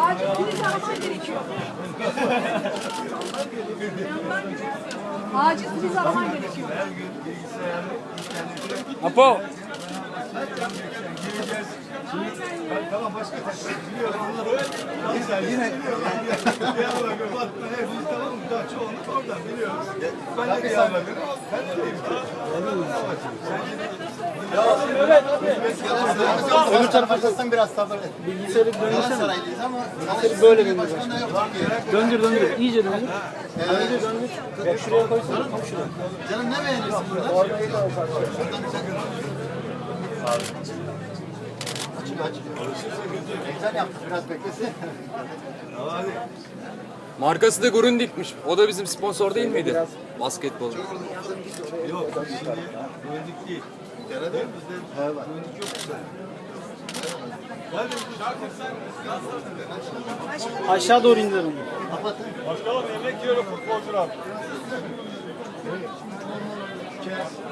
Acil priz araman gerekiyor. Acil priz araman gerekiyor. Apo. Tamam başka taşlar biliyorum onları. Yine çoğunluk oradan biliyoruz. Ben de Diyarbakır'ım. Ben de değilim. Öbür tarafa açarsan biraz sabır et. Bilgisayarı döndürsene. Ama Böyle bir da yok ki. Döndür döndür. İyice döndür. Döndür döndür. Bak şuraya koysana. Tam şuraya. Canım ne beğenirsin burada? Açık aç. Güzel yaptı biraz beklesin. Markası da Grundig'miş. O da bizim sponsor değil miydi? Basketbol. Yok şimdi güvenlik değil. Bizde yok. Aşağı doğru indir onu. Başkanım yemek yiyorum futbolcular. Her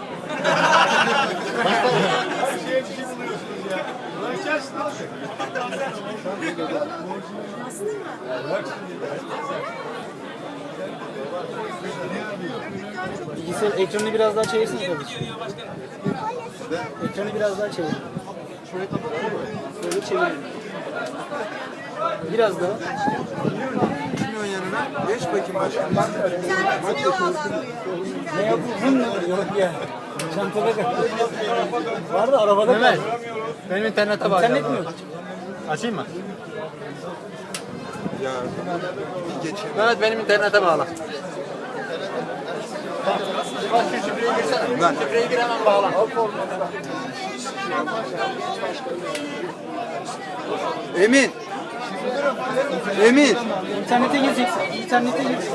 Bilgisayar ekranı biraz daha çevirsene kardeşim. Ekranı biraz daha çevir. Şöyle çevir. Biraz daha. Geç bakayım başkanım. Ne yapıyorsun? Yok ya. Çantada kaldı. Var da arabada kaldı. Benim internete bak. İnternet mi yok? Açayım mı? Mehmet benim internete bağla. Bak şu şifreyi girsene. Şifreyi gir hemen bağla. Emin. Emin. İnternete gireceksin. İnternete gireceksin.